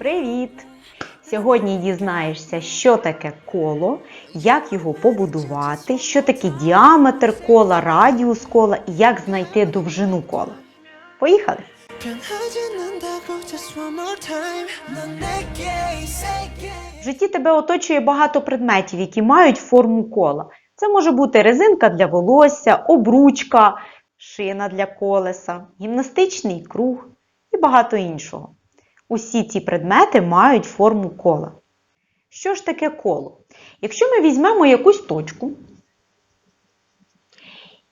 Привіт! Сьогодні дізнаєшся, що таке коло, як його побудувати, що таке діаметр кола, радіус кола і як знайти довжину кола. Поїхали! В житті тебе оточує багато предметів, які мають форму кола. Це може бути резинка для волосся, обручка, шина для колеса, гімнастичний круг і багато іншого. Усі ці предмети мають форму кола. Що ж таке коло? Якщо ми візьмемо якусь точку,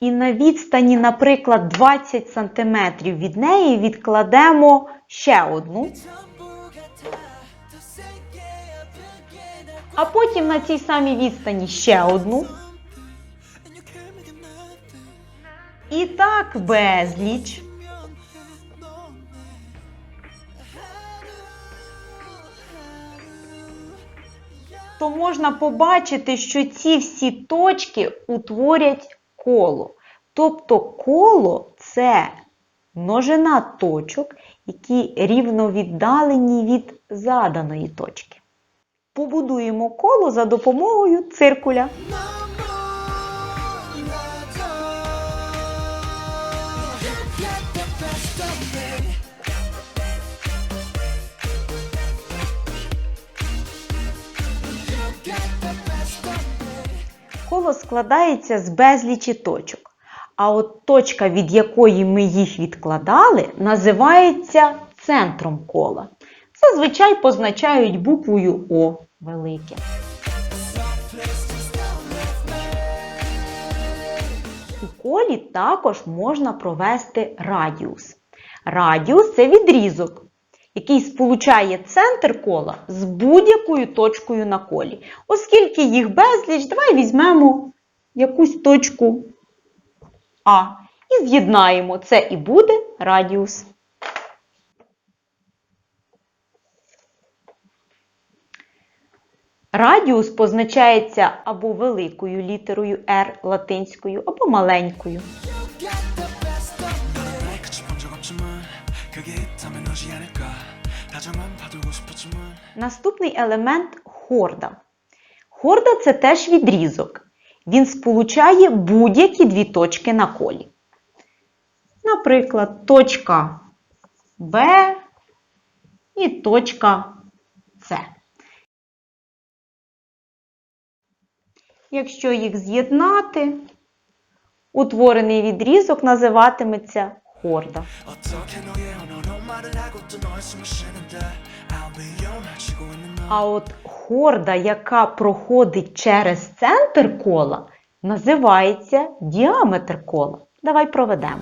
і на відстані, наприклад, 20 см від неї відкладемо ще одну, а потім на цій самій відстані ще одну. І так безліч. То можна побачити, що ці всі точки утворять коло. Тобто коло це множина точок, які рівно віддалені від заданої точки. Побудуємо коло за допомогою циркуля. Коло складається з безлічі точок. А от точка, від якої ми їх відкладали, називається центром кола. Зазвичай позначають буквою О велике. У колі також можна провести радіус. Радіус це відрізок, який сполучає центр кола з будь-якою точкою на колі. Оскільки їх безліч, давай візьмемо якусь точку А і з'єднаємо. Це і буде радіус. Радіус позначається або великою літерою R латинською, або маленькою. Наступний елемент хорда. Хорда це теж відрізок. Він сполучає будь-які дві точки на колі. Наприклад, точка Б і точка С. Якщо їх з'єднати, утворений відрізок називатиметься хорда. А от хорда, яка проходить через центр кола, називається діаметр кола. Давай проведемо.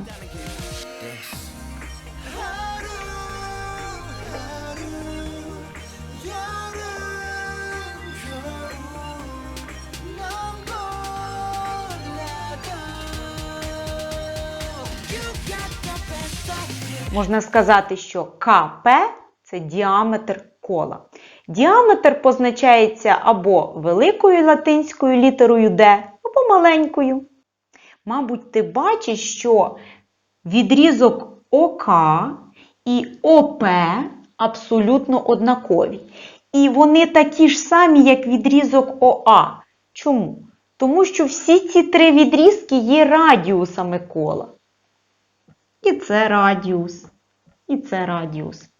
Можна сказати, що КП це діаметр кола. Діаметр позначається або великою латинською літерою D, або маленькою. Мабуть, ти бачиш, що відрізок ОК і ОП абсолютно однакові. І вони такі ж самі, як відрізок ОА. Чому? Тому що всі ці три відрізки є радіусами кола. І це радіус, і це радіус.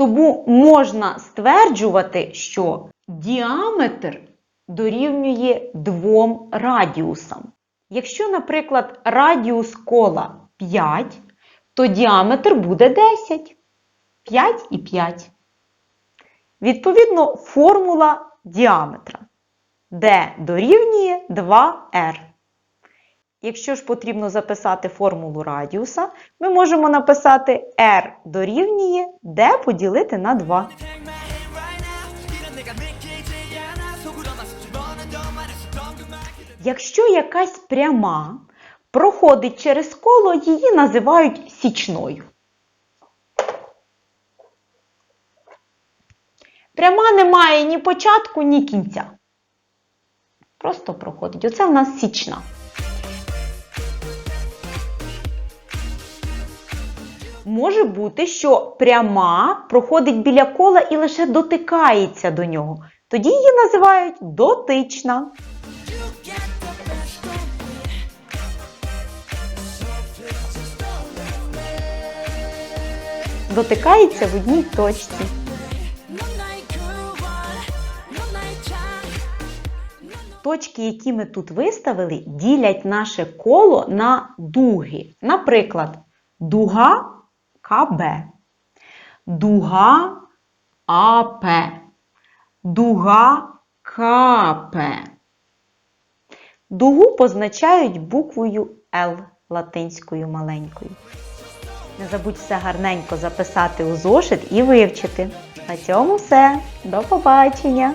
Тому можна стверджувати, що діаметр дорівнює двом радіусам. Якщо, наприклад, радіус кола 5, то діаметр буде 10. 5 і 5. Відповідно, формула діаметра, де дорівнює 2r. Якщо ж потрібно записати формулу радіуса, ми можемо написати R дорівнює D поділити на 2. Якщо якась пряма проходить через коло, її називають січною. Пряма не має ні початку, ні кінця. Просто проходить. Оце в нас січна. Може бути, що пряма проходить біля кола і лише дотикається до нього. Тоді її називають дотична. Дотикається в одній точці. Точки, які ми тут виставили, ділять наше коло на дуги. Наприклад, дуга КБ, дуга АП, дуга КП. Дугу позначають буквою Л латинською маленькою. Не забудь все гарненько записати у зошит і вивчити. На цьому все. До побачення!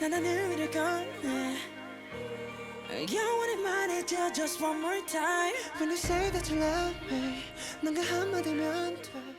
난 하늘을 건네 영원히 말해줘 just one more time When you say that you love me 넌 그 한마디면 돼